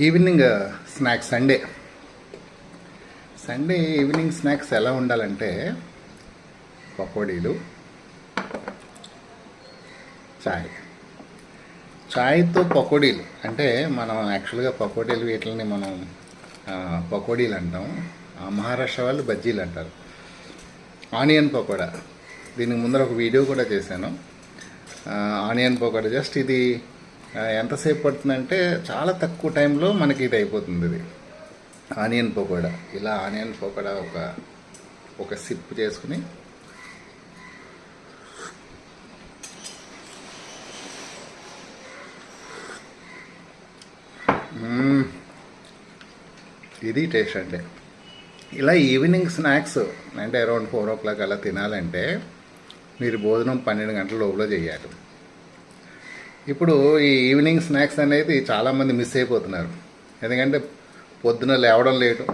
Evening snacks Sunday. Sunday evening snacks ఎలా ఉండాలంటే పకోడీలు చాయ్. చాయ్తో పకోడీలు అంటే మనం యాక్చువల్గా పకోడీలు వీటిని మనం పకోడీలు అంటాం. ఆ, మహారాష్ట్ర వాళ్ళు బజ్జీలు అంటారు. ఆనియన్ పకోడా. దీనికి ముందర ఒక వీడియో కూడా చేశాను. ఆనియన్ పకోడా. జస్ట్ ఇది ఎంతసేపు పడుతుందంటే చాలా తక్కువ టైంలో మనకి ఇది అయిపోతుంది ఇది. ఆనియన్ పకోడా. ఇలా ఆనియన్ పకోడా ఒక ఒక సిప్ చేసుకుని ఇది టేస్ట్ అంటే. ఇలా ఈవినింగ్ స్నాక్స్ అంటే అరౌండ్ ఫోర్ ఓ క్లాక్ అలా తినాలంటే మీరు భోజనం పన్నెండు గంటల లోపల చేయాలి. ఇప్పుడు ఈ ఈవినింగ్ స్నాక్స్ అనేది చాలామంది మిస్ అయిపోతున్నారు. ఎందుకంటే పొద్దున లేవడం లేటు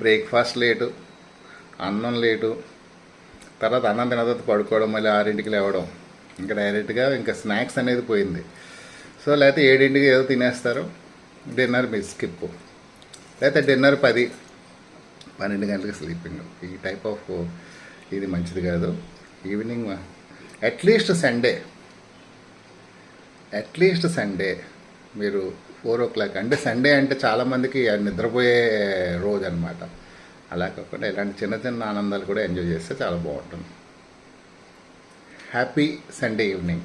బ్రేక్ఫాస్ట్ లేటు అన్నం లేటు తర్వాత అన్నం తిన తర్వాత పడుకోవడం మళ్ళీ ఆరింటికి లేవడం ఇంకా డైరెక్ట్గా ఇంకా స్నాక్స్ అనేది పోయింది. సో లేకపోతే ఏడింటికి ఏదో తినేస్తారు డిన్నర్ మీ స్కిప్. లేకపోతే డిన్నర్ పది పన్నెండు గంటలకి స్లీపింగ్. ఈ టైప్ ఆఫ్ ఇది మంచిది కాదు. Evening at least Sunday at least Sunday మీరు ఫోర్ ఓ క్లాక్ అంటే సండే అంటే చాలామందికి నిద్రపోయే రోజు అనమాట అలా కాకుండా ఇలాంటి చిన్న చిన్న ఆనందాలు కూడా ఎంజాయ్ చేస్తే చాలా బాగుంటుంది. Happy Sunday evening